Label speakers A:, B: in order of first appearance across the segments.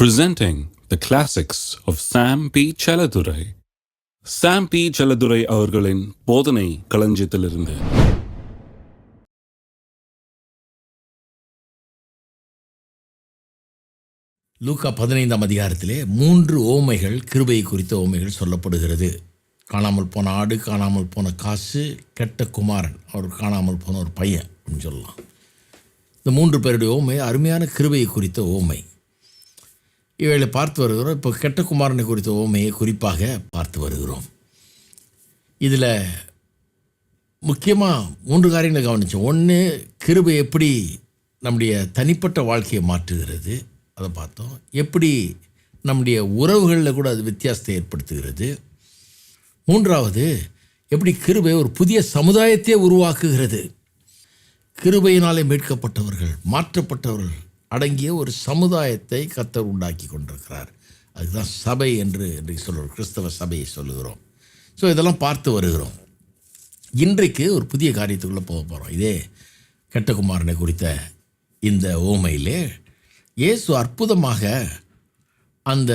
A: presenting the classics of Sam P. Chaladurai. Sam P Chelladurai அவர்களின் போதனை களஞ்சியத்திலிருந்து.
B: லூக்கா பதினைந்தாம் அதிகாரத்திலே மூன்று ஓமைகள் கிருபை குறித்த ஓமைகள் சொல்லப்படுகிறது. காணாமல் போன ஆடு காணாமல் போன காசு கெட்ட குமாரன் அவர் காணாமல் போன ஒரு பையன் அப்படின்னு சொல்லலாம். இந்த மூன்று பேருடைய ஓமை அருமையான கிருபை குறித்த ஓமை. இவைகளை பார்த்து வருகிறோம். இப்போ கெட்ட குமாரனை குறித்த ஓமையை குறிப்பாக பார்த்து வருகிறோம். இதில் முக்கியமாக மூன்று காரியங்களை கவனித்தோம் ஒன்று கிருபை எப்படி நம்முடைய தனிப்பட்ட வாழ்க்கையை மாற்றுகிறது அதை பார்த்தோம். எப்படி நம்முடைய உறவுகளில் கூட அது வித்தியாசத்தை ஏற்படுத்துகிறது. மூன்றாவது எப்படி கிருபை ஒரு புதிய சமுதாயத்தையே உருவாக்குகிறது. கிருபையினாலே மீட்கப்பட்டவர்கள் மாற்றப்பட்டவர்கள் அடங்கிய ஒரு சமுதாயத்தை கத்தர் உண்டாக்கி கொண்டிருக்கிறார். அதுதான் சபை என்று இன்றைக்கு சொல்கிறோம் கிறிஸ்தவ சபையை சொல்லுகிறோம். ஸோ இதெல்லாம் பார்த்து வருகிறோம். இன்றைக்கு ஒரு புதிய காரியத்துக்குள்ளே போக போகிறோம் இதே கெட்டகுமாரனை குறித்த இந்த ஓமையிலே இயேசு அற்புதமாக அந்த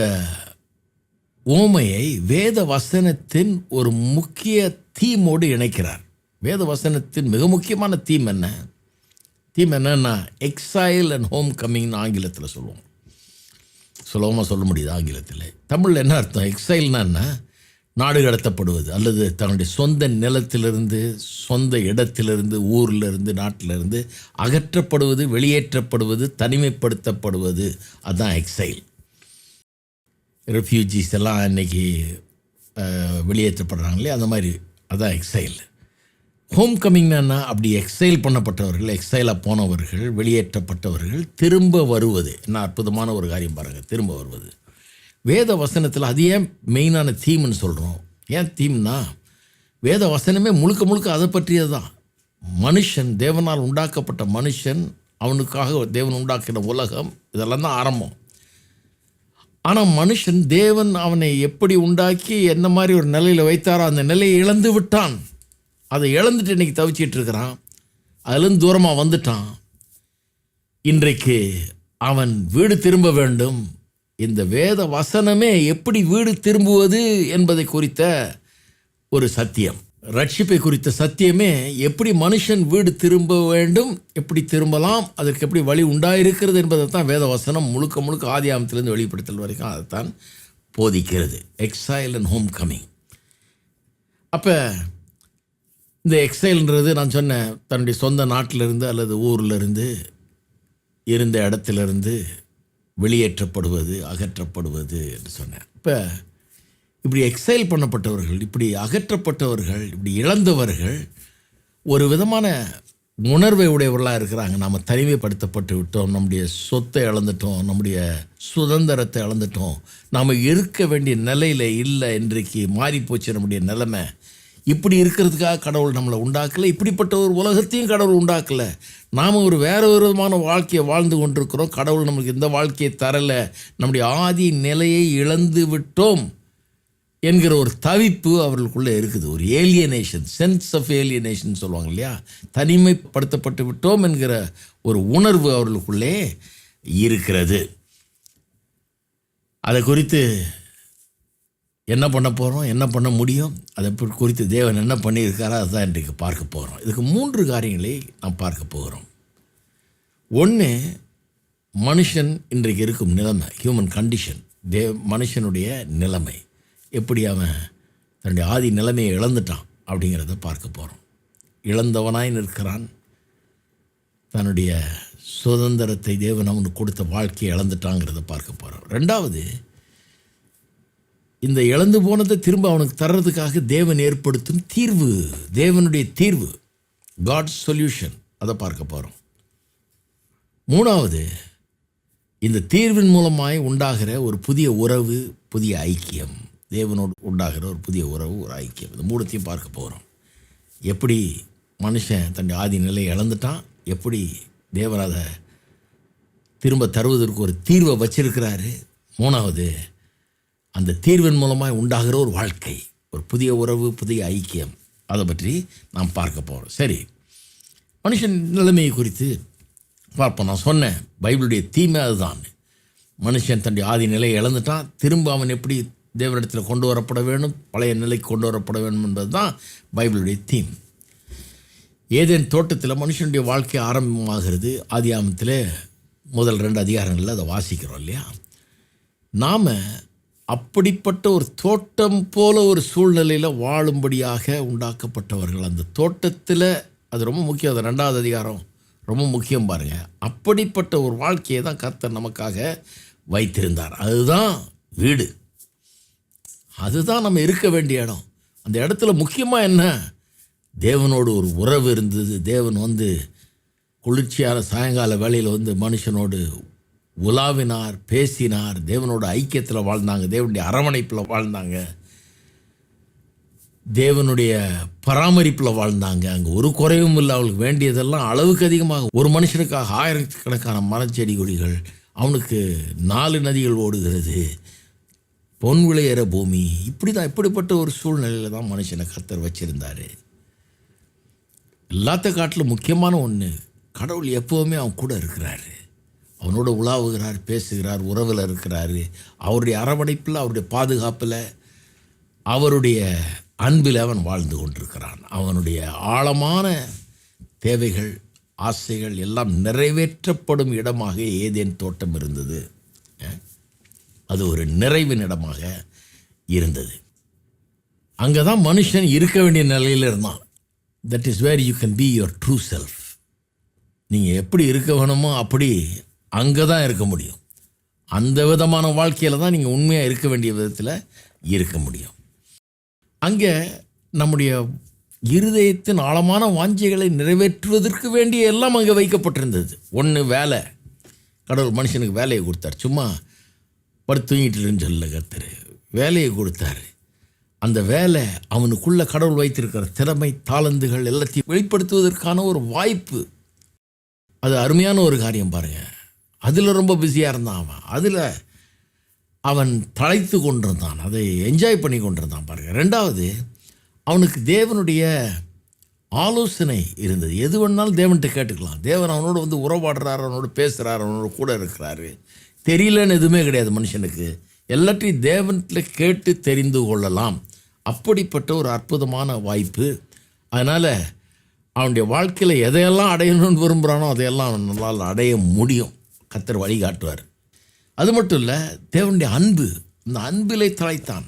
B: ஓமையை வேத வசனத்தின் ஒரு முக்கிய தீமோடு இணைக்கிறார். வேத வசனத்தின் மிக முக்கியமான தீம் என்ன? தீம் என்னென்னா எக்ஸைல் அண்ட் ஹோம் கம்மிங்னு ஆங்கிலத்தில் சொல்லுவோம். சுலபமாக சொல்ல முடியுது ஆங்கிலத்தில். தமிழில் என்ன அர்த்தம்? எக்ஸைல்னா என்ன? நாடு கடத்தப்படுவது அல்லது தன்னுடைய சொந்த நிலத்திலிருந்து சொந்த இடத்திலிருந்து ஊர்லேருந்து நாட்டிலிருந்து அகற்றப்படுவது வெளியேற்றப்படுவது தனிமைப்படுத்தப்படுவது அதுதான் எக்ஸைல் ரெஃப்யூஜிஸ் எல்லாம் இன்றைக்கி வெளியேற்றப்படுறாங்களே அந்த மாதிரி அதுதான் எக்ஸைல் ஹோம் கம்மிங்னா அப்படி எக்ஸைல் பண்ணப்பட்டவர்கள் எக்ஸைலாக போனவர்கள் வெளியேற்றப்பட்டவர்கள் திரும்ப வருவது. என்ன அற்புதமான ஒரு காரியம் பாருங்கள் திரும்ப வருவது. வேத வசனத்தில் அது ஏன் மெயினான தீம்னு சொல்கிறோம் ஏன் தீம்னா வேத வசனமே முழுக்க முழுக்க அதை பற்றியது தான் மனுஷன் தேவனால் உண்டாக்கப்பட்ட மனுஷன் அவனுக்காக தேவன் உண்டாக்கின உலகம் இதெல்லாம் தான் ஆரம்பம். ஆனால் மனுஷன் தேவன் அவனை எப்படி உண்டாக்கி என்ன மாதிரி ஒரு நிலையில் வைத்தாரோ அந்த நிலையை இழந்து விட்டான். அதை இழந்துட்டு இன்னைக்கு தவிச்சிட்டு இருக்கிறான். அதுலேருந்து தூரமாக வந்துட்டான். இன்றைக்கு அவன் வீடு திரும்ப வேண்டும். இந்த வேத வசனமே எப்படி வீடு திரும்புவது என்பதை குறித்த ஒரு சத்தியம். ரட்சிப்பை குறித்த சத்தியமே எப்படி மனுஷன் வீடு திரும்ப வேண்டும் எப்படி திரும்பலாம் அதற்கு எப்படி வழி உண்டாயிருக்கிறது என்பதை தான் வேத வசனம் முழுக்க முழுக்க ஆதியாமத்திலிருந்து வெளிப்படுத்தல் வரைக்கும் அதைத்தான் போதிக்கிறது. எக்ஸைல் அண்ட் ஹோம் கமிங் அப்போ இந்த எக்ஸைல்ன்றது நான் சொன்னேன் தன்னுடைய சொந்த நாட்டிலிருந்து அல்லது ஊர்லேருந்து இருந்த இடத்துலேருந்து வெளியேற்றப்படுவது அகற்றப்படுவது என்று சொன்னேன். இப்போ இப்படி எக்ஸைல் பண்ணப்பட்டவர்கள் இப்படி அகற்றப்பட்டவர்கள் இப்படி இழந்தவர்கள் ஒரு விதமான உணர்வை உடையவர்களாக இருக்கிறாங்க. நாம் தனிமைப்படுத்தப்பட்டு விட்டோம் நம்முடைய சொத்தை இழந்துட்டோம் நம்முடைய சுதந்திரத்தை இழந்துட்டோம். நாம் இருக்க வேண்டிய நிலையில் இல்லை இன்றைக்கு மாறிப்போச்சு நம்முடைய நிலைமை. இப்படி இருக்கிறதுக்காக கடவுள் நம்மளை உண்டாக்கலை இப்படிப்பட்ட ஒரு உலகத்தையும் கடவுள் உண்டாக்கலை. நாம் ஒரு வேறு ஒரு விதமான வாழ்க்கையை வாழ்ந்து கொண்டிருக்கிறோம். கடவுள் நம்மளுக்கு இந்த வாழ்க்கையை தரலை. நம்முடைய ஆதி நிலையை இழந்து விட்டோம் என்கிற ஒரு தவிப்பு அவர்களுக்குள்ளே இருக்குது. ஒரு ஏலியனேஷன் சென்ஸ் ஆஃப் ஏலியனேஷன் சொல்லுவாங்க இல்லையா? தனிமைப்படுத்தப்பட்டு விட்டோம் என்கிற ஒரு உணர்வு அவர்களுக்குள்ளே இருக்கிறது. அதை குறித்து என்ன பண்ண போகிறோம் என்ன பண்ண முடியும் அதை குறித்து தேவன் என்ன பண்ணியிருக்காரோ அதுதான் இன்றைக்கு பார்க்க போகிறோம் இதுக்கு மூன்று காரியங்களை நாம் பார்க்க போகிறோம். ஒன்று மனுஷன் இன்றைக்கு இருக்கும் நிலைமை ஹியூமன் கண்டிஷன் தே மனுஷனுடைய நிலைமை. எப்படி அவன் தன்னுடைய ஆதி நிலைமையை இழந்துட்டான் அப்படிங்கிறத பார்க்க போகிறோம் இழந்தவனாய் நிற்கிறான். தன்னுடைய சுதந்திரத்தை தேவன் அவனுக்கு கொடுத்த வாழ்க்கையை இழந்துட்டாங்கிறத பார்க்க போகிறோம் ரெண்டாவது இந்த இழந்து போனதை திரும்ப அவனுக்கு தர்றதுக்காக தேவன் ஏற்படுத்தும் தீர்வு. தேவனுடைய தீர்வு. காட் சொல்யூஷன் அதை பார்க்க போகிறோம் மூணாவது இந்த தீர்வின் மூலமாய் உண்டாகிற ஒரு புதிய உறவு புதிய ஐக்கியம். தேவனோடு உண்டாகிற ஒரு புதிய உறவு ஒரு ஐக்கியம். இந்த மூடத்தையும் பார்க்க போகிறோம் எப்படி மனுஷன் தன்னுடைய ஆதி நிலையை இழந்துட்டான்? எப்படி தேவன் அதை திரும்ப தருவதற்கு ஒரு தீர்வை வச்சிருக்கிறாரு? மூணாவது அந்த தீர்வின் மூலமாக உண்டாகிற ஒரு வாழ்க்கை ஒரு புதிய உறவு புதிய ஐக்கியம். அதை பற்றி நாம் பார்க்க போகிறோம் சரி. மனுஷன் நிலைமையை குறித்து பார்ப்போம். நான் சொன்னேன் பைபிளுடைய தீமை அதுதான். மனுஷன் தன்னுடைய ஆதி நிலையை இழந்துட்டான். திரும்ப அவன் எப்படி தேவனிடத்தில் கொண்டு வரப்பட வேண்டும்? பழைய நிலைக்கு கொண்டு வரப்பட வேண்டும் என்பது தான் பைபிளுடைய தீம். ஏதேன் தோட்டத்தில் மனுஷனுடைய வாழ்க்கை ஆரம்பமாகிறது. ஆதி ஆமத்தில் முதல் ரெண்டு அதிகாரங்களில் அதை வாசிக்கிறோம் இல்லையா? நாம் அப்படிப்பட்ட ஒரு தோட்டம் போல ஒரு சூழ்நிலையில் வாழும்படியாக உண்டாக்கப்பட்டவர்கள். அந்த தோட்டத்தில் அது ரொம்ப முக்கியம். அது ரெண்டாவது அதிகாரம் ரொம்ப முக்கியம் பாருங்கள் அப்படிப்பட்ட ஒரு வாழ்க்கையை தான் கர்த்தர் நமக்காக வைத்திருந்தார். அதுதான் வீடு. அதுதான் நம்ம இருக்க வேண்டிய இடம். அந்த இடத்துல முக்கியமாக என்ன? தேவனோடு ஒரு உறவு இருந்தது. தேவன் வந்து குளிர்ச்சியான சாயங்கால வேலையில் வந்து மனுஷனோடு உலாவினார் பேசினார் தேவனோட ஐக்கியத்தில் வாழ்ந்தாங்க தேவனுடைய அரவணைப்பில் வாழ்ந்தாங்க தேவனுடைய பராமரிப்பில் வாழ்ந்தாங்க. அங்கே ஒரு குறைவும் இல்லை அவளுக்கு வேண்டியதெல்லாம் அளவுக்கு அதிகமாக. ஒரு மனுஷனுக்காக ஆயிரக்கணக்கான மரச்செடி கொடிகள் அவனுக்கு நாலு நதிகள் ஓடுகிறது. பொன் விளையிற பூமி இப்படி தான் இப்படிப்பட்ட ஒரு சூழ்நிலையில் தான் மனுஷனை கத்தர் வச்சுருந்தார். எல்லாத்த காட்டிலும் முக்கியமான ஒன்று கடவுள் எப்போவுமே அவன் கூட இருக்கிறாரு. அவனோட உலாவுகிறார் பேசுகிறார் உறவில் இருக்கிறார். அவருடைய அரவணைப்பில் அவருடைய பாதுகாப்பில் அவருடைய அன்பில் அவன் வாழ்ந்து கொண்டிருக்கிறான். அவனுடைய ஆழமான தேவைகள் ஆசைகள் எல்லாம் நிறைவேற்றப்படும் இடமாக ஏதேன் தோட்டம் இருந்தது. அது ஒரு நிறைவின் இடமாக இருந்தது. அங்கே தான் மனுஷன் இருக்க வேண்டிய நிலையில் இருந்தான். That is where you can be your true self நீங்கள் எப்படி இருக்க வேணுமோ அப்படி அங்கே தான் இருக்க முடியும். அந்த விதமான வாழ்க்கையில் தான் நீங்கள் உண்மையாக இருக்க வேண்டிய விதத்தில் இருக்க முடியும். அங்கே நம்முடைய இருதயத்தின் ஆழமான வாஞ்சைகளை நிறைவேற்றுவதற்கு வேண்டிய எல்லாம் அங்கே வைக்கப்பட்டிருந்தது. ஒன்று வேலை. கடவுள் மனுஷனுக்கு வேலையை கொடுத்தார். சும்மா படுத்து தூங்கிட்டுன்னு சொல்ல கத்தர் வேலையை கொடுத்தாரு. அந்த வேலை அவனுக்குள்ளே கடவுள் வைத்திருக்கிற திறமை தாளந்துகள் எல்லாத்தையும் வெளிப்படுத்துவதற்கான ஒரு வாய்ப்பு. அது அருமையான ஒரு காரியம் பாருங்க. அதில் ரொம்ப பிஸியாக இருந்தான் அவன். அதில் அவன் தழைத்து கொண்டிருந்தான். அதை என்ஜாய் பண்ணி கொண்டிருந்தான் பாருங்க. ரெண்டாவது அவனுக்கு தேவனுடைய ஆலோசனை இருந்தது. எது வேணாலும் தேவன்கிட்ட கேட்டுக்கலாம். தேவன் அவனோட வந்து உறவாடுறார் அவனோட பேசுகிறார் அவனோட கூட இருக்கிறாரு. தெரியலன்னு எதுவுமே கிடையாது மனுஷனுக்கு. எல்லாத்தையும் தேவன்கிட்ட கேட்டு தெரிந்து கொள்ளலாம். அப்படிப்பட்ட ஒரு அற்புதமான வாய்ப்பு. அதனால் அவனுடைய வாழ்க்கையில் எதையெல்லாம் அடையணும்னு விரும்புகிறானோ அதையெல்லாம் அவன் நம்மளால் அடைய முடியும். கத்தர் வழிகாட்டுவார். அது மட்டும் இல்லை தேவனுடைய அன்பு இந்த அன்பிலே தலைத்தான்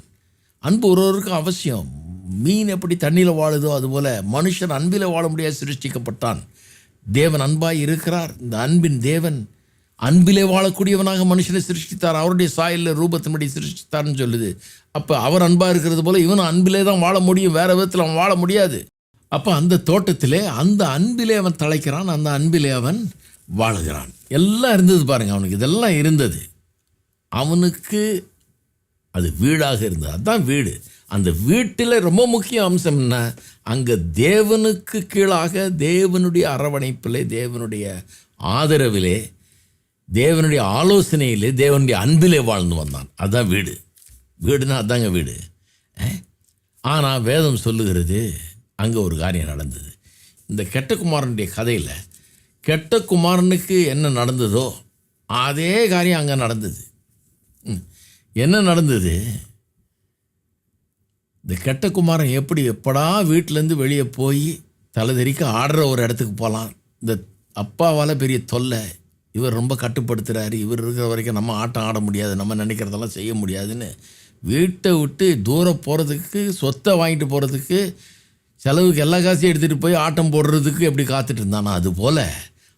B: அன்பு ஒருவருக்கும் அவசியம். மீன் எப்படி தண்ணியில் வாழுதோ அதுபோல் மனுஷன் அன்பில் வாழ முடியாது சிருஷ்டிக்கப்பட்டான். தேவன் அன்பாய் இருக்கிறார். இந்த அன்பின் தேவன் அன்பிலே வாழக்கூடியவனாக மனுஷனை சிருஷ்டித்தார். அவருடைய சாயலில் ரூபத்தின்படி சிருஷ்டித்தார்னு சொல்லுது. அப்போ அவர் அன்பாக இருக்கிறது போல் இவனும் அன்பிலே தான் வாழ முடியும். வேறு விதத்தில் அவன் வாழ முடியாது. அப்போ அந்த தோட்டத்திலே அந்த அன்பிலே அவன் தழைக்கிறான் அந்த அன்பிலே அவன் வாழுகிறான். எல்லாம் இருந்தது பாருங்கள் அவனுக்கு. இதெல்லாம் இருந்தது. அவனுக்கு அது வீடாக இருந்தது. அதுதான் வீடு. அந்த வீட்டில் ரொம்ப முக்கிய அம்சம் என்ன? அங்கே தேவனுக்கு கீழாக தேவனுடைய அரவணைப்பிலே தேவனுடைய ஆதரவிலே தேவனுடைய ஆலோசனையிலே தேவனுடைய அன்பிலே வாழ்ந்து வந்தான். அதுதான் வீடு. வீடுனா அதாங்க வீடு. ஆனால் வேதம் சொல்லுகிறது அங்கே ஒரு காரியம் நடந்தது. இந்த கெட்டகுமாரனுடைய கதையில் கெட்ட குமாரனுக்கு என்ன நடந்ததோ அதே காரியம் அங்கே நடந்தது. ம். என்ன நடந்தது? இந்த கெட்ட குமாரன் எப்படி எப்படா வீட்டிலேருந்து வெளியே போய் தலைதெறிக்க ஆடுற ஒரு இடத்துக்கு போகலாம். இந்த அப்பாவால் பெரிய தொல்லை. இவர் ரொம்ப கட்டுப்படுத்துகிறாரு இவர் இருக்கிற வரைக்கும் நம்ம ஆட்டம் ஆட முடியாது. நம்ம நினைக்கிறதெல்லாம் செய்ய முடியாதுன்னு வீட்டை விட்டு தூரம் போகிறதுக்கு சொத்தை வாங்கிட்டு போகிறதுக்கு செலவுக்கு எல்லா காசையும் எடுத்துகிட்டு போய் ஆட்டம் போடுறதுக்கு எப்படி காத்துட்டு இருந்தானா அது போல்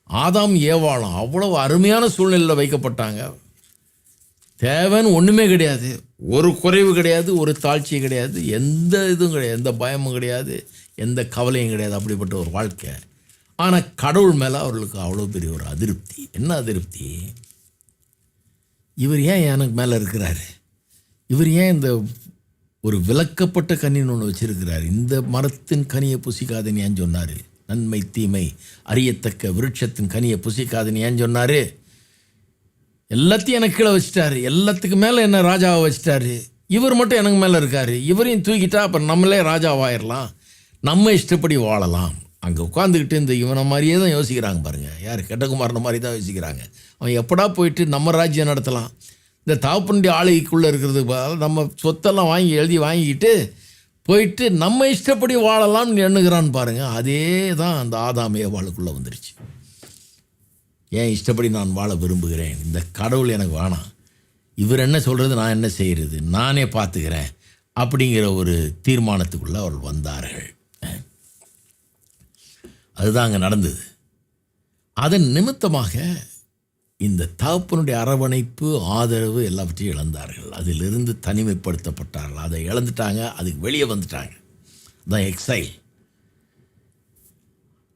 B: ஆதாம் ஏவாளம் அவ்வளவு அருமையான சூழ்நிலையில் வைக்கப்பட்டாங்க. தேவைன்னு ஒன்றுமே கிடையாது. ஒரு குறைவு கிடையாது ஒரு தாழ்ச்சி கிடையாது எந்த இதுவும் கிடையாது எந்த பயமும் கிடையாது எந்த கவலையும் கிடையாது அப்படிப்பட்ட ஒரு வாழ்க்கை. ஆனால் கடவுள் மேலே அவர்களுக்கு அவ்வளோ பெரிய ஒரு அதிருப்தி. என்ன அதிருப்தி? இவர் ஏன் எனக்கு மேலே இருக்கிறாரு? இவர் ஏன் இந்த ஒரு விளக்கப்பட்ட கனின்னு ஒன்று வச்சுருக்கிறார்? இந்த மரத்தின் கனியை புசிக்காதுன்னு ஏன் சொன்னார்? நன்மை தீமை அறியத்தக்க விருட்சத்தின் கனியை புசிக்காதுன்னு ஏன் சொன்னார்? எல்லாத்தையும் எனக்கு கீழே வச்சிட்டாரு. எல்லாத்துக்கு மேலே என்ன ராஜாவை வச்சிட்டாரு? இவர் மட்டும் எனக்கு மேலே இருக்கார். இவரையும் தூக்கிட்டா அப்புறம் நம்மளே ராஜாவாயிடலாம் நம்ம இஷ்டப்படி வாழலாம். அங்கே உட்காந்துக்கிட்டு இந்த இவனை மாதிரியே தான் யோசிக்கிறாங்க பாருங்கள் யார்? கெட்டகுமாரனை மாதிரி தான் யோசிக்கிறாங்க. அவன் எப்படா போயிட்டு நம்ம ராஜ்யம் நடத்தலாம்? இந்த தாப்புண்டி ஆளுகைக்குள்ளே இருக்கிறது நம்ம சொத்தெல்லாம் வாங்கி எழுதி வாங்கிக்கிட்டு போயிட்டு நம்ம இஷ்டப்படி வாழலாம்னு எண்ணுகிறான்னு பாருங்கள் அதே தான் அந்த ஆதாமே வாழுக்குள்ளே வந்துருச்சு. ஏன் இஷ்டப்படி நான் வாழ விரும்புகிறேன்? இந்த கடவுள் எனக்கு வேணாம் இவர் என்ன சொல்கிறது நான் என்ன செய்கிறது நானே பார்த்துக்கிறேன் அப்படிங்கிற ஒரு தீர்மானத்துக்குள்ளே அவர்கள் வந்தார்கள். அதுதான் அங்கே நடந்தது. அதன் நிமித்தமாக இந்த தகப்பனுடைய அரவணைப்பு ஆதரவு எல்லாவற்றையும் இழந்தார்கள். அதிலிருந்து தனிமைப்படுத்தப்பட்டார்கள். அதை இழந்துட்டாங்க அதுக்கு வெளியே வந்துட்டாங்க. அதான் எக்ஸைல்.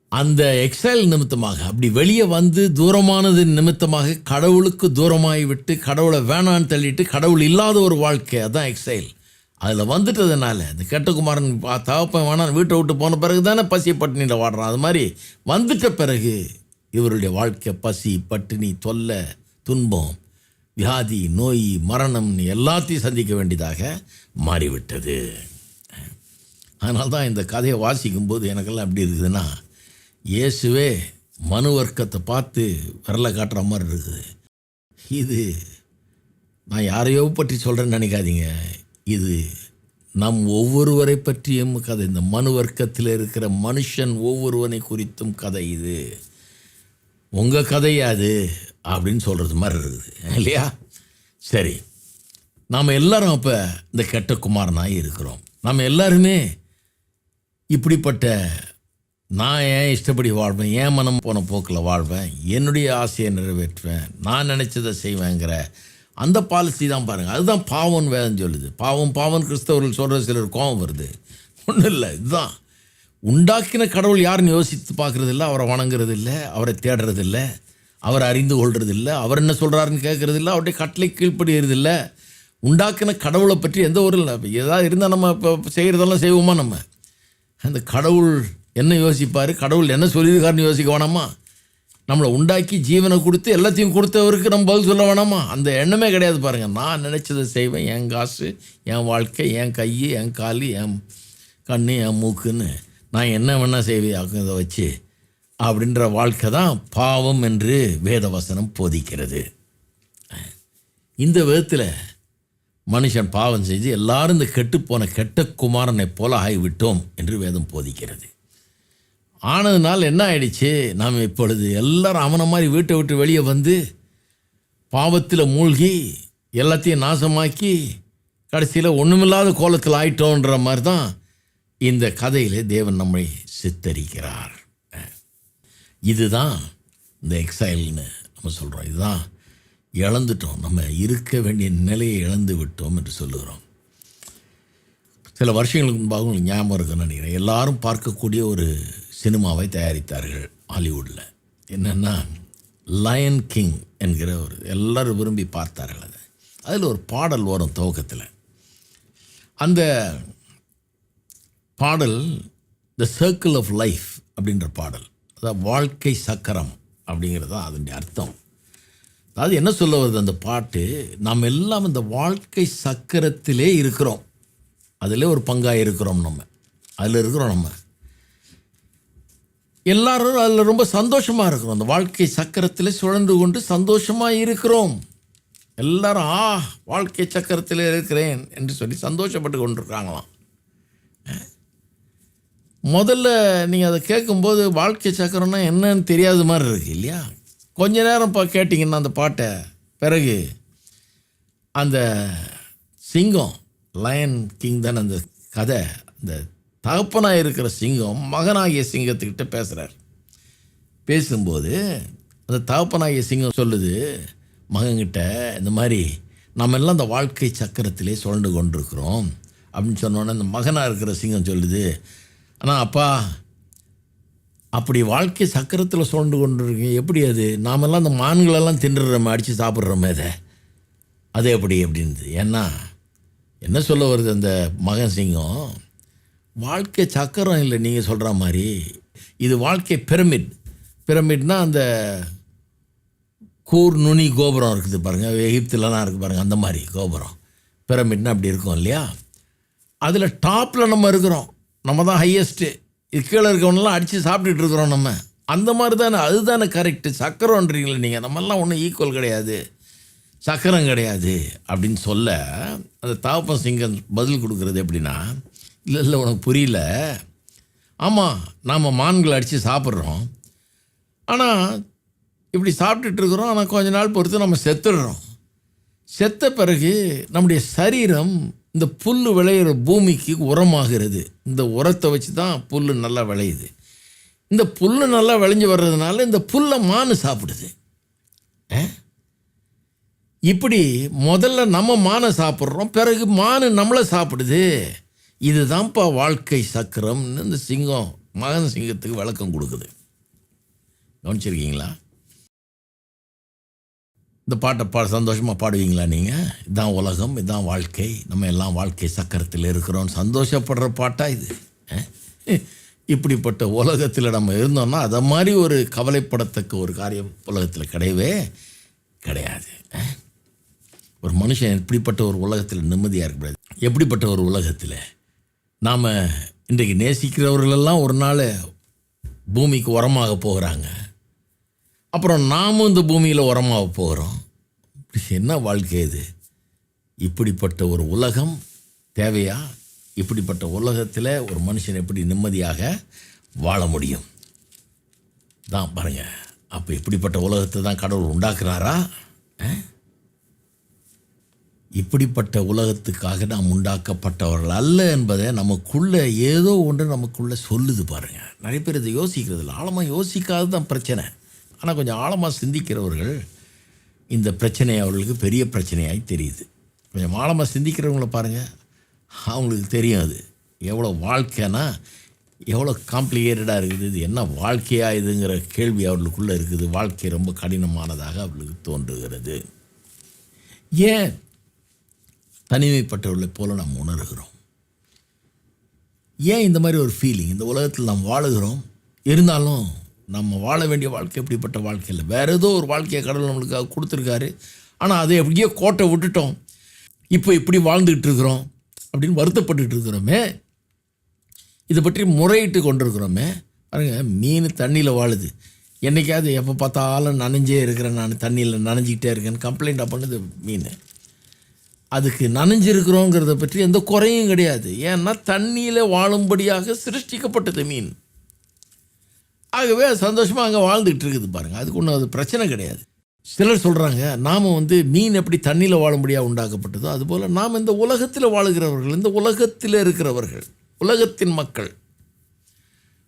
B: அந்த எக்ஸைல் நிமித்தமாக அப்படி வெளியே வந்து தூரமானது நிமித்தமாக கடவுளுக்கு தூரமாகி விட்டு கடவுளை வேணான்னு தள்ளிட்டு கடவுள் இல்லாத ஒரு வாழ்க்கை அதான் எக்ஸைல். அதில் வந்துட்டதுனால இந்த கெட்டகுமாரன் பா- தகப்பன் வேணாம் வீட்டை விட்டு போன பிறகு தானே பசி பட்டினியில் வாடுறான். அது மாதிரி வந்துட்ட பிறகு இவருடைய வாழ்க்கை பசி பட்டினி தொல்லை துன்பம் வியாதி நோய் மரணம் எல்லாத்தையும் சந்திக்க வேண்டியதாக மாறிவிட்டது. அதனால தான் இந்த கதையை வாசிக்கும்போது எனக்கெல்லாம் எப்படி இருக்குதுன்னா இயேசுவே மனு வர்க்கத்தை பார்த்து விரலை காட்டுற மாதிரி இருக்குது. இது நான் யாரையோ பற்றி சொல்கிறேன்னு நினைக்காதீங்க. இது நம் ஒவ்வொருவரை பற்றியும் கதை. இந்த மனு வர்க்கத்தில் இருக்கிற மனுஷன் ஒவ்வொருவனை குறித்தும் கதை இது. உங்கள் கதையா அது? அப்படின்னு சொல்கிறது மாதிரி இருக்குது. இல்லையா? சரி. நாம் எல்லாரும் அப்போ இந்த கெட்ட குமாரனாக இருக்கிறோம். நம்ம எல்லாருமே இப்படிப்பட்ட நான் ஏன் இஷ்டப்படி வாழ்வேன்? ஏன் மனம் போன போக்கில் வாழ்வேன்? என்னுடைய ஆசையை நிறைவேற்றுவேன்? நான் நினச்சதை செய்வேங்கிற அந்த பாலிசி தான் பாருங்கள் அதுதான் பாவம் வேதம் சொல்லுது. பாவம் பாவம் கிறிஸ்தவர்கள் சொல்கிற சிலர் கோபம் வருது. ஒன்றும் இல்லை. இதுதான். உண்டாக்கின கடவுள் யாருன்னு யோசித்து பார்க்குறது இல்லை அவரை வணங்குறது இல்லை அவரை தேடுறது இல்லை அவரை அறிந்து கொள்றது இல்லை அவர் என்ன சொல்கிறாருன்னு கேட்குறது இல்லை அவருடைய கட்டளை கீழ்ப்படுகிறது இல்லை உண்டாக்கின கடவுளை பற்றி எந்த ஒரு இல்லை ஏதாவது இருந்தால் நம்ம இப்போ செய்கிறதெல்லாம் செய்வோமா நம்ம? அந்த கடவுள் என்ன யோசிப்பார்? கடவுள் என்ன சொல்லியிருக்காருன்னு யோசிக்க வேணாமா? நம்மளை உண்டாக்கி ஜீவனை கொடுத்து எல்லாத்தையும் கொடுத்தவருக்கு நம்ம பதில் சொல்ல வேணாமா? அந்த எண்ணமே கிடையாது பாருங்கள் நான் நினச்சதை செய்வேன். என் காசு என் வாழ்க்கை என் கை என் கால் என் கண்ணு என் மூக்குன்னு. நான் என்ன வேணால் செய்வேன் இதை வச்சு அப்படின்ற வாழ்க்கை தான் பாவம் என்று வேதவசனம் போதிக்கிறது. இந்த விதத்தில் மனுஷன் பாவம் செஞ்சு எல்லாரும் இந்த கெட்டுப்போன கெட்ட குமாரனை போல ஆகிவிட்டோம் என்று வேதம் போதிக்கிறது. ஆனதுனால் என்ன ஆயிடுச்சு? நாம் இப்பொழுது எல்லாரும் அவனை மாதிரி வீட்டை விட்டு வெளியே வந்து பாவத்தில் மூழ்கி எல்லாத்தையும் நாசமாக்கி கடைசியில் ஒன்றுமில்லாத கோலத்தில் ஆயிட்டோன்ற மாதிரி தான் இந்த கதையிலே தேவன் நம்மை சித்தரிக்கிறார். இதுதான் இந்த எக்ஸைல்னு நம்ம சொல்கிறோம் இதுதான் இழந்துட்டோம். நம்ம இருக்க வேண்டிய நிலையை இழந்து விட்டோம் என்று சொல்லுகிறோம். சில வருஷங்களுக்கு முன்பாக உங்களுக்கு ஞாபகம் இருக்குன்னு நினைக்கிறேன். எல்லாரும் பார்க்கக்கூடிய ஒரு சினிமாவை தயாரித்தார்கள் ஹாலிவுட்டில் என்னென்னா லயன் கிங் என்கிற ஒரு எல்லோரும் விரும்பி பார்த்தார்கள் அதை. அதில் ஒரு பாடல் வரும் துவக்கத்தில். அந்த பாடல் த சர்க்கிள் ஆஃப் லைஃப் அப்படின்ற பாடல். அதாவது வாழ்க்கை சக்கரம் அப்படிங்கிறது தான் அதனுடைய அர்த்தம். அதாவது என்ன சொல்ல வருது அந்த பாட்டு? நாம் எல்லாம் இந்த வாழ்க்கை சக்கரத்திலே இருக்கிறோம். அதில் ஒரு பங்காக இருக்கிறோம் நம்ம. அதில் இருக்கிறோம் நம்ம. எல்லாரும் அதில் ரொம்ப சந்தோஷமாக இருக்கிறோம். அந்த வாழ்க்கை சக்கரத்தில் சுழன்று கொண்டு சந்தோஷமாக இருக்கிறோம். எல்லாரும் ஆ வாழ்க்கை சக்கரத்தில் இருக்கிறேன் என்று சொல்லி சந்தோஷப்பட்டு கொண்டிருக்காங்களாம் முதல்ல நீங்கள் அதை கேட்கும்போது வாழ்க்கை சக்கரம்னா என்னன்னு தெரியாத மாதிரி இருக்கு இல்லையா? கொஞ்ச நேரம் இப்போ கேட்டிங்கன்னா அந்த பாட்டை பிறகு அந்த சிங்கம் லயன் கிங் தானே அந்த கதை அந்த தகப்பனாக இருக்கிற சிங்கம் மகனாகிய சிங்கத்துக்கிட்ட பேசுகிறார் பேசும்போது அந்த தகப்பனாகிய சிங்கம் சொல்லுது மகன்கிட்ட இந்த மாதிரி நம்ம எல்லாம் அந்த வாழ்க்கை சக்கரத்திலே சுழண்டு கொண்டிருக்கிறோம். அப்படின்னு சொன்னோன்னே இந்த மகனாக இருக்கிற சிங்கம் சொல்லுது ஆனால் அப்பா அப்படி வாழ்க்கை சக்கரத்தில் சுழண்டு கொண்டுருக்கீங்க. எப்படி அது? நாமெல்லாம் அந்த மான்களெல்லாம் தின்றுறோமே அடித்து சாப்பிட்றோமே அதை. அது எப்படி அப்படின்து ஏன்னா என்ன சொல்ல வருது அந்த மகன் சிங்கம்? வாழ்க்கை சக்கரம் இல்லை நீங்கள் சொல்கிற மாதிரி. இது வாழ்க்கை பிரமிட். பிரமிட்னா அந்த கூர் நுனி கோபுரம் இருக்குது பாருங்கள் எகிப்துலலாம் இருக்குது பாருங்கள் அந்த மாதிரி கோபுரம். பிரமிட்னா அப்படி இருக்கும் இல்லையா? அதில் டாப்பில் நம்ம இருக்கிறோம். நம்ம தான் ஹையஸ்ட்டு இது கீழே இருக்கவனெல்லாம் அடித்து சாப்பிட்டுட்டு இருக்கிறோம் நம்ம. அந்த மாதிரி தானே அதுதானே கரெக்டு சக்கரன்றீங்களே நீங்கள் நம்மெல்லாம் ஒன்றும் ஈக்குவல் கிடையாது. சக்கரம் கிடையாது அப்படின்னு சொல்ல அந்த தாப்பன் சிங்கம் பதில் கொடுக்குறது எப்படின்னா இல்லை இல்லை உனக்கு புரியல. ஆமாம் நாம் மான்களை அடித்து சாப்பிட்றோம். ஆனால் இப்படி சாப்பிட்டுட்டு இருக்கிறோம். ஆனால் கொஞ்ச நாள் பொறுத்து நம்ம செத்துடுறோம். செத்த பிறகு நம்முடைய சரீரம் இந்த புல் விளையிற பூமிக்கு உரமாகிறது. இந்த உரத்தை வச்சு தான் புல் நல்லா விளையுது. இந்த புல் நல்லா விளைஞ்சு வர்றதுனால இந்த புல்லை மானு சாப்பிடுது. ஆ? இப்படி முதல்ல நம்ம மானை சாப்பிட்றோம் பிறகு மானு நம்மளை சாப்பிடுது. இதுதான்ப்பா வாழ்க்கை சக்கரம்னு இந்த சிங்கம் மகன் சிங்கத்துக்கு விளக்கம் கொடுக்குது. கவனிச்சிருக்கீங்களா? இந்த பாட்டை பா சந்தோஷமாக பாடுவீங்களா நீங்கள் இதான் உலகம் இதான் வாழ்க்கை. நம்ம எல்லாம் வாழ்க்கை சக்கரத்தில் இருக்கிறோம். சந்தோஷப்படுற பாட்டாக இது. இப்படிப்பட்ட உலகத்தில் நம்ம இருந்தோம்னா அதை மாதிரி ஒரு கவலைப்படத்தக்க ஒரு காரியம் உலகத்தில் கிடையவே கிடையாது. ஒரு மனுஷன் இப்படிப்பட்ட ஒரு உலகத்தில் நிம்மதியாக இருக்கக்கூடாது எப்படிப்பட்ட ஒரு உலகத்தில்? நாம் இன்றைக்கு நேசிக்கிறவர்களெல்லாம் ஒரு நாள் பூமிக்கு உரமாக போகிறாங்க. அப்புறம் நாமும் இந்த பூமியில் உரமாக போகிறோம். என்ன வாழ்க்கை இது? இப்படிப்பட்ட ஒரு உலகம் தேவையா? இப்படிப்பட்ட உலகத்தில் ஒரு மனுஷன் எப்படி நிம்மதியாக வாழ முடியும்? தான் பாருங்கள் அப்போ இப்படிப்பட்ட உலகத்தை தான் கடவுள் உண்டாக்குறாரா? இப்படிப்பட்ட உலகத்துக்காக நாம் உண்டாக்கப்பட்டவர்கள் அல்ல என்பதை நமக்குள்ளே ஏதோ ஒன்று நமக்குள்ளே சொல்லுது பாருங்கள் நிறைய பேர் இதை யோசிக்கிறது இல்லை. ஆழமாக யோசிக்காது தான் பிரச்சனை. ஆனால் கொஞ்சம் ஆழமாக சிந்திக்கிறவர்கள் இந்த பிரச்சனை அவர்களுக்கு பெரிய பிரச்சனையாகி தெரியுது. கொஞ்சம் ஆழமாக சிந்திக்கிறவங்கள பாருங்கள் அவங்களுக்கு தெரியும் அது. எவ்வளோ வாழ்க்கைனா எவ்வளோ காம்ப்ளிகேட்டடாக இருக்குது இது என்ன வாழ்க்கையாக இதுங்கிற கேள்வி அவர்களுக்குள்ளே இருக்குது. வாழ்க்கை ரொம்ப கடினமானதாக அவர்களுக்கு தோன்றுகிறது. ஏன் தனிமைப்பட்டவர்களை போல நாம் உணர்கிறோம்? ஏன் இந்த மாதிரி ஒரு ஃபீலிங் இந்த உலகத்தில் நாம் வாழுகிறோம். இருந்தாலும் நம்ம வாழ வேண்டிய வாழ்க்கை எப்படிப்பட்ட வாழ்க்கை இல்லை. வேறு ஏதோ ஒரு வாழ்க்கையை கடவுள் நம்மளுக்காக கொடுத்துருக்காரு. ஆனால் அதை எப்படியோ கோட்டை விட்டுட்டோம். இப்போ இப்படி வாழ்ந்துக்கிட்டு இருக்கிறோம் அப்படின்னு வருத்தப்பட்டுட்டு இருக்கிறோமே. இதை பற்றி முறையிட்டு கொண்டிருக்கிறோமே. பாருங்கள் மீன் தண்ணியில் வாழுது. என்னைக்காவது எப்போ பார்த்தாலும் நனைஞ்சே இருக்கிறேன் நான் தண்ணியில் நனைஞ்சிக்கிட்டே இருக்கேன்னு கம்ப்ளைண்ட் பண்ணுது மீன். அதுக்கு நனைஞ்சிருக்கிறோங்கிறத பற்றி எந்த குறையும் கிடையாது. ஏன்னா தண்ணியில் வாழும்படியாக சிருஷ்டிக்கப்பட்டது மீன். ஆகவே அது சந்தோஷமாக அங்கே வாழ்ந்துகிட்டு இருக்குது பாருங்கள் அதுக்கு ஒன்றும் அது பிரச்சனை கிடையாது. சிலர் சொல்கிறாங்க நாம் வந்து மீன் எப்படி தண்ணியில் வாழும்படியாக உண்டாக்கப்பட்டதோ அதுபோல் நாம் இந்த உலகத்தில் வாழுகிறவர்கள் இந்த உலகத்தில் இருக்கிறவர்கள் உலகத்தின் மக்கள்.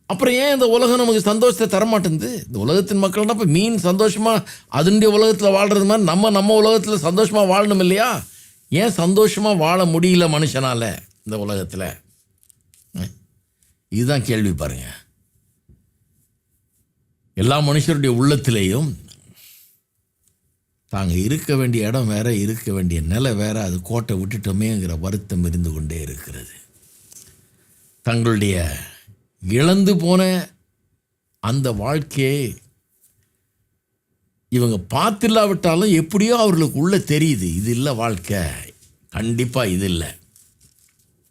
B: அப்புறம் ஏன் இந்த உலகம் நமக்கு சந்தோஷத்தை தரமாட்டேங்குது? இந்த உலகத்தின் மக்கள்னா இப்போ மீன் சந்தோஷமாக அதனுடைய உலகத்தில் வாழ்கிறது மாதிரி நம்ம நம்ம உலகத்தில் சந்தோஷமாக வாழணும் இல்லையா? ஏன் சந்தோஷமாக வாழ முடியல மனுஷனால் இந்த உலகத்தில்? இதுதான் கேள்வி பாருங்கள் எல்லா மனுஷருடைய உள்ளத்திலேயும் தாங்கள் இருக்க வேண்டிய இடம் வேற இருக்க வேண்டிய நிலை வேற அது கோட்டை விட்டுட்டோமேங்கிற வருத்தம் இருந்து கொண்டே இருக்கிறது. தங்களுடைய இழந்து போன அந்த வாழ்க்கையை இவங்க பார்த்தில்லாவிட்டாலும் எப்படியோ அவர்களுக்கு உள்ள தெரியுது இது இல்லை வாழ்க்கை. கண்டிப்பாக இது இல்லை.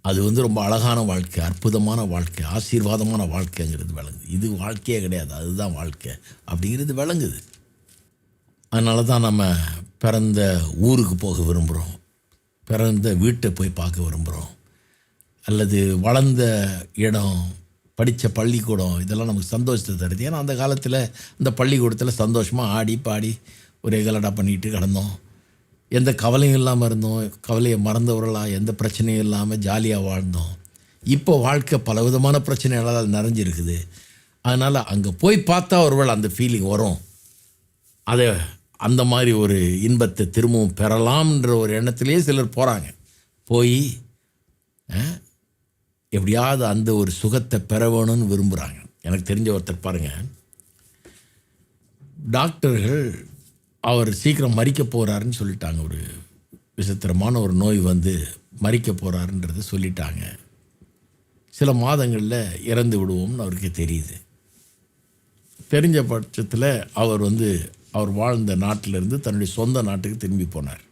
B: அது வந்து ரொம்ப அழகான வாழ்க்கை அற்புதமான வாழ்க்கை ஆசீர்வாதமான வாழ்க்கைங்கிறது விளங்குது. இது வாழ்க்கையே கிடையாது அதுதான் வாழ்க்கை அப்படிங்கிறது விளங்குது. அதனால தான் நம்ம பிறந்த ஊருக்கு போக விரும்புகிறோம் பிறந்த வீட்டை போய் பார்க்க விரும்புகிறோம் அல்லது வளர்ந்த இடம் படித்த பள்ளிக்கூடம் இதெல்லாம் நமக்கு சந்தோஷத்தை தருது. ஏன்னா அந்த காலத்தில் இந்த பள்ளிக்கூடத்தில் சந்தோஷமாக ஆடி பாடி ஒரே கலடா பண்ணிக்கிட்டு கிடந்தோம். எந்த கவலையும் இல்லாமல் இருந்தோம். கவலையை மறந்தவர்களாக எந்த பிரச்சனையும் இல்லாமல் ஜாலியாக வாழ்ந்தோம். இப்போ வாழ்க்கை பலவிதமான பிரச்சனைகளால் நிறைஞ்சிருக்குது. அதனால் அங்கே போய் பார்த்தா ஒருவேளை அந்த ஃபீலிங் வரும். அதை அந்த மாதிரி ஒரு இன்பத்தை திரும்பவும் பெறலாம்ன்ற ஒரு எண்ணத்திலேயே சிலர் போகிறாங்க போய் எப்படியாவது அந்த ஒரு சுகத்தை பெற வேணும்னு விரும்புகிறாங்க எனக்கு தெரிஞ்ச ஒருத்தர் பாருங்கள் டாக்டர்கள் அவர் சீக்கிரம் மறிக்க போகிறாருன்னு சொல்லிட்டாங்க. ஒரு விசித்திரமான ஒரு நோய் வந்து மறிக்க போகிறாருன்றது சொல்லிட்டாங்க. சில மாதங்களில் இறந்து விடுவோம்னு அவருக்கு தெரியுது. தெரிஞ்ச பட்சத்தில் அவர் வந்து அவர் வாழ்ந்த நாட்டிலிருந்து தன்னுடைய சொந்த நாட்டுக்கு திரும்பி போனார்.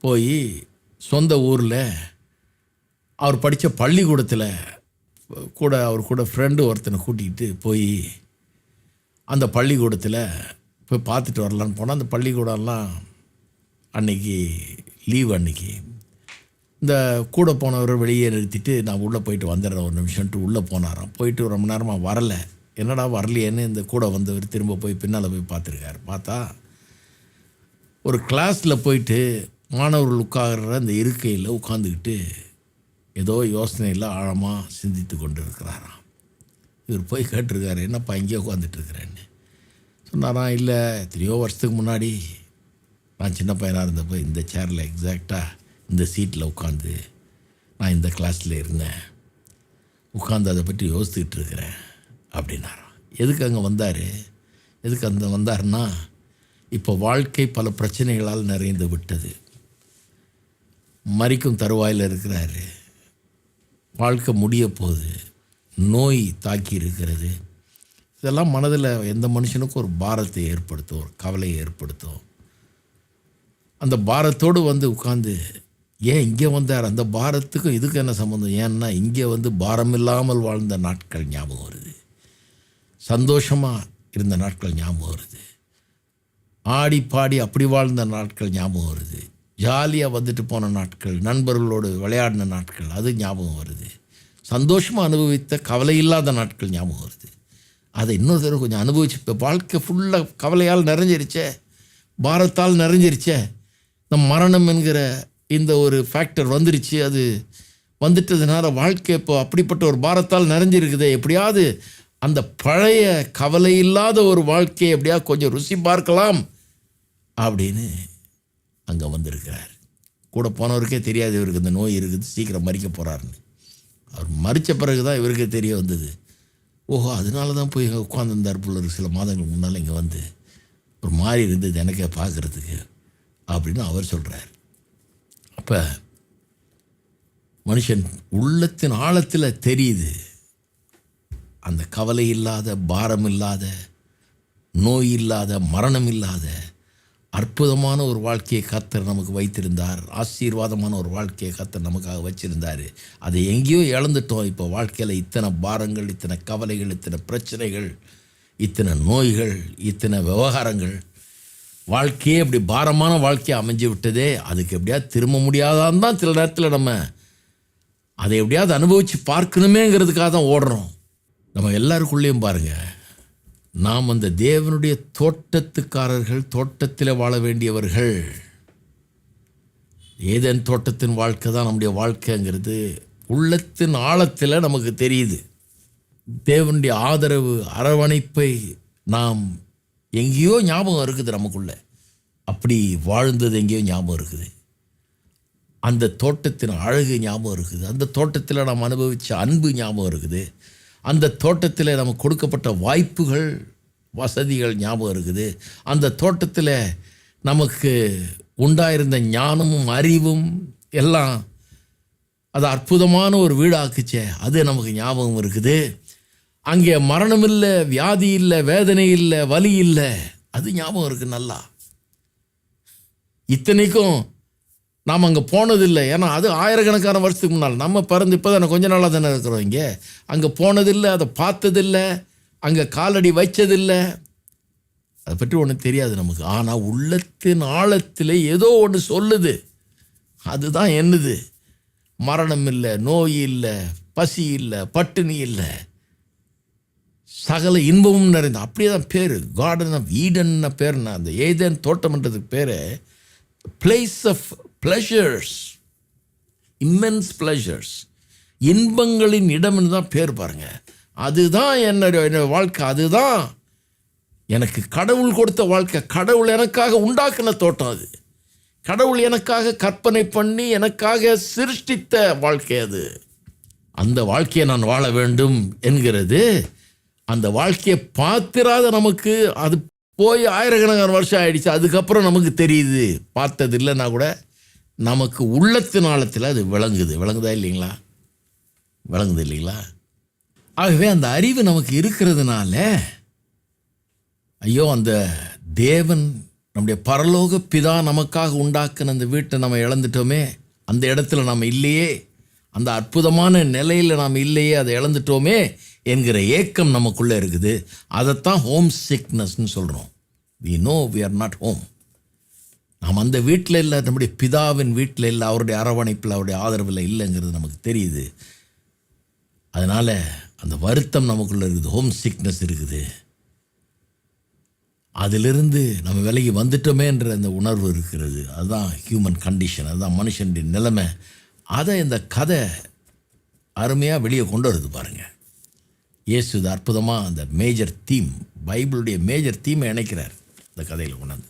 B: போய் சொந்த ஊரில் அவர் படித்த பள்ளிக்கூடத்தில் கூட அவர் கூட ஃப்ரெண்டு ஒருத்தனை கூட்டிகிட்டு போய் அந்த பள்ளிக்கூடத்தில் போய் பார்த்துட்டு வரலான்னு போனால் அந்த பள்ளிக்கூடம்லாம் அன்னைக்கு லீவ் அன்னைக்கு. இந்த கூட போனவர் வெளியே நிறுத்திட்டு நான் உள்ளே போயிட்டு வந்துடுறேன் ஒரு நிமிஷம்ட்டு உள்ளே போனாராம். போயிட்டு ரொம்ப நேரமாக வரல. என்னடா வரலையேன்னு இந்த கூட வந்தவர் திரும்ப போய் பின்னால் போய் பார்த்துருக்காரு. பார்த்தா ஒரு கிளாஸில் போயிட்டு மாணவர்கள் உட்கார்ற அந்த இருக்கையில் உட்காந்துக்கிட்டு ஏதோ யோசனையில் ஆழமாக சிந்தித்து கொண்டு இருக்கிறாராம் இவர் போய் கேட்டிருக்காரு என்னப்பா இங்கே உட்காந்துட்டு இருக்கிறேன்னு? சொன்னாராம் இல்லை. எத்தனையோ வருஷத்துக்கு முன்னாடி நான் சின்ன பையனாக இருந்தப்போ இந்த சேரில் எக்ஸாக்டாக இந்த சீட்டில் உட்காந்து நான் இந்த கிளாஸில் இருந்தேன். உட்காந்து அதை பற்றி யோசித்துக்கிட்டு இருக்கிறேன் அப்படின்னாராம். எதுக்கு அங்கே வந்தார்? எதுக்கு அந்த வந்தாருன்னா இப்போ வாழ்க்கை பல பிரச்சனைகளால் நிறைந்து விட்டது. மறிக்கும் தருவாயில் இருக்கிறாரு. வாழ்க்கை முடிய போகுது நோய் தாக்கி இருக்கிறது. இதெல்லாம் மனதில் எந்த மனுஷனுக்கும் ஒரு பாரத்தை ஏற்படுத்தும் ஒரு கவலையை ஏற்படுத்தும். அந்த பாரத்தோடு வந்து உட்காந்து ஏன் இங்கே வந்தார்? அந்த பாரத்துக்கும் இதுக்கு என்ன சம்மந்தம் ஏன்னா இங்கே வந்து பாரம் இல்லாமல் வாழ்ந்த நாட்கள் ஞாபகம் வருது. சந்தோஷமாக இருந்த நாட்கள் ஞாபகம் வருது. ஆடி பாடி அப்படி வாழ்ந்த நாட்கள் ஞாபகம் வருது. ஜாலியாக வந்துட்டு போன நாட்கள் நண்பர்களோடு விளையாடின நாட்கள் அது ஞாபகம் வருது. சந்தோஷமாக அனுபவித்த கவலை இல்லாத நாட்கள் ஞாபகம் வருது. அதை இன்னொரு தடவை கொஞ்சம் அனுபவிச்சு இப்போ வாழ்க்கை ஃபுல்லாக கவலையால் நிறைஞ்சிருச்சே பாரத்தால் நிறைஞ்சிருச்சே இந்த மரணம் என்கிற இந்த ஒரு ஃபேக்டர் வந்துருச்சு அது வந்துட்டதுனால வாழ்க்கை இப்போ அப்படிப்பட்ட ஒரு பாரத்தால் நிறைஞ்சிருக்குதே எப்படியாவது அந்த பழைய கவலை இல்லாத ஒரு வாழ்க்கையை எப்படியாவது கொஞ்சம் ருசி பார்க்கலாம் அப்படின்னு அங்கே வந்திருக்கிறார். கூட போனவருக்கே தெரியாது இவருக்கு இந்த நோய் இருக்குது சீக்கிரம் மறிக்க போகிறாருன்னு அவர் மறித்த பிறகு தான் இவருக்கே தெரிய வந்தது. ஓஹோ அதனால தான் போய் உட்காந்துருந்தார் போல சில மாதங்களுக்கு முன்னால் இங்கே வந்து ஒரு மாறி இருந்தது எனக்கே பார்க்குறதுக்கு அப்படின்னு அவர் சொல்கிறார் அப்போ மனுஷன் உள்ளத்தின் ஆழத்தில் தெரியுது. அந்த கவலை இல்லாத பாரம் இல்லாத நோய் இல்லாத மரணம் இல்லாத அற்புதமான ஒரு வாழ்க்கையை கத்தர் நமக்கு வைத்திருந்தார். ஆசீர்வாதமான ஒரு வாழ்க்கையை கத்தர் நமக்காக வச்சுருந்தார். அதை எங்கேயோ இழந்துட்டோம். இப்போ வாழ்க்கையில் இத்தனை பாரங்கள் இத்தனை கவலைகள் இத்தனை பிரச்சனைகள் இத்தனை நோய்கள் இத்தனை விவகாரங்கள். வாழ்க்கையே இப்படி பாரமான வாழ்க்கையை அமைஞ்சு விட்டதே. அதுக்கு எப்படியாவது திரும்ப முடியாதான் தான் சில நேரத்தில் நம்ம அதை எப்படியாவது அனுபவித்து பார்க்கணுமேங்கிறதுக்காக தான் ஓடுறோம். நம்ம எல்லாருக்குள்ளேயும் பாருங்கள் நாம் அந்த தேவனுடைய தோட்டத்துக்காரர்கள் தோட்டத்தில் வாழ வேண்டியவர்கள். ஏதேன் தோட்டத்தின் வாழ்க்கை தான் நம்முடைய வாழ்க்கைங்கிறது. உள்ளத்தின் ஆழத்தில் நமக்கு தெரியுது. தேவனுடைய ஆதரவு அரவணைப்பை நாம் எங்கேயோ ஞாபகம் இருக்குது நமக்குள்ள. அப்படி வாழ்ந்தது எங்கேயோ ஞாபகம் இருக்குது. அந்த தோட்டத்தின் அழகு ஞாபகம் இருக்குது. அந்த தோட்டத்தில் நாம் அனுபவித்த அன்பு ஞாபகம் இருக்குது. அந்த தோட்டத்தில் நமக்கு கொடுக்கப்பட்ட வாய்ப்புகள் வசதிகள் ஞாபகம் இருக்குது. அந்த தோட்டத்தில் நமக்கு உண்டாயிருந்த ஞானமும் அறிவும் எல்லாம் அது அற்புதமான ஒரு வீடாக்குச்சே அது நமக்கு ஞாபகம் இருக்குது. அங்கே மரணம் இல்லை வியாதி இல்லை வேதனை இல்லை வலி இல்லை அது ஞாபகம் இருக்குது நல்லா. இத்தனைக்கும் நாம் அங்கே போனதில்லை. ஏன்னா அது ஆயிரக்கணக்கான வருஷத்துக்கு முன்னால். நம்ம பிறந்து இப்போ தானே கொஞ்ச நாளாக தானே இருக்கிறோம் இங்கே. அங்கே போனதில்லை அதை பார்த்ததில்லை அங்கே காலடி வச்சதில்லை அதை பற்றி ஒன்றும் தெரியாது நமக்கு. ஆனால் உள்ளத்தின் ஆழத்தில் ஏதோ ஒன்று சொல்லுது. அதுதான் என்னது? மரணம் இல்லை நோய் இல்லை பசி இல்லை பட்டினி இல்லை. சகல இன்பமும் நிறைந்த அப்படியே தான் பேர். கார்டன் ஆஃப் ஈடன் பேர்னா அந்த ஏதேன் தோட்டம்ன்றதுக்கு பேர். Place of pleasures immense pleasures இன்பங்களின் இடம்னு தான் பேர் பாருங்கள் அதுதான் என்னுடைய என்னுடைய வாழ்க்கை அதுதான் எனக்கு கடவுள் கொடுத்த வாழ்க்கை. கடவுள் எனக்காக உண்டாக்கின தோட்டம் அது. கடவுள் எனக்காக கற்பனை பண்ணி எனக்காக சிருஷ்டித்த வாழ்க்கை அது. அந்த வாழ்க்கையை நான் வாழ வேண்டும் என்கிறது. அந்த வாழ்க்கையை பார்த்திராத நமக்கு அது போய் ஆயிரக்கணக்கான வருஷம் ஆயிடுச்சு. அதுக்கப்புறம் நமக்கு தெரியுது. பார்த்தது இல்லைன்னா கூட நமக்கு உள்ளத்தின் ஆழத்தில் அது விளங்குது. விளங்குதா இல்லைங்களா? விளங்குது இல்லைங்களா? ஆகவே அந்த அறிவு நமக்கு இருக்கிறதுனால ஐயோ அந்த தேவன் நம்முடைய பரலோக பிதா நமக்காக உண்டாக்குன அந்த வீட்டை நம்ம இழந்துட்டோமே அந்த இடத்துல நம்ம இல்லையே அந்த அற்புதமான நிலையில் நாம் இல்லையே அதை இழந்துட்டோமே என்கிற ஏக்கம் நமக்குள்ளே இருக்குது. அதைத்தான் ஹோம் சிக்னஸ்ன்னு சொல்கிறோம் we know we are not home நாம் அந்த வீட்டில் இல்லை நம்முடைய பிதாவின் வீட்டில் இல்லை அவருடைய அரவணைப்பில் அவருடைய ஆதரவில் இல்லைங்கிறது நமக்கு தெரியுது. அதனால் அந்த வருத்தம் நமக்குள்ளே இருக்குது ஹோம் சிக்னஸ் இருக்குது. அதிலிருந்து நம்ம விலகி வந்துட்டோமேன்ற அந்த உணர்வு இருக்கிறது. அதுதான் ஹியூமன் கண்டிஷன் அதுதான் மனுஷனுடைய நிலைமை. அதை இந்த கதை அருமையாக வெளியே கொண்டு வருது பாருங்கள் இயேசு இது அற்புதமாக அந்த மேஜர் தீம் பைபிளுடைய மேஜர் தீமை இணைக்கிறார் இந்த கதையில் கொண்டாந்து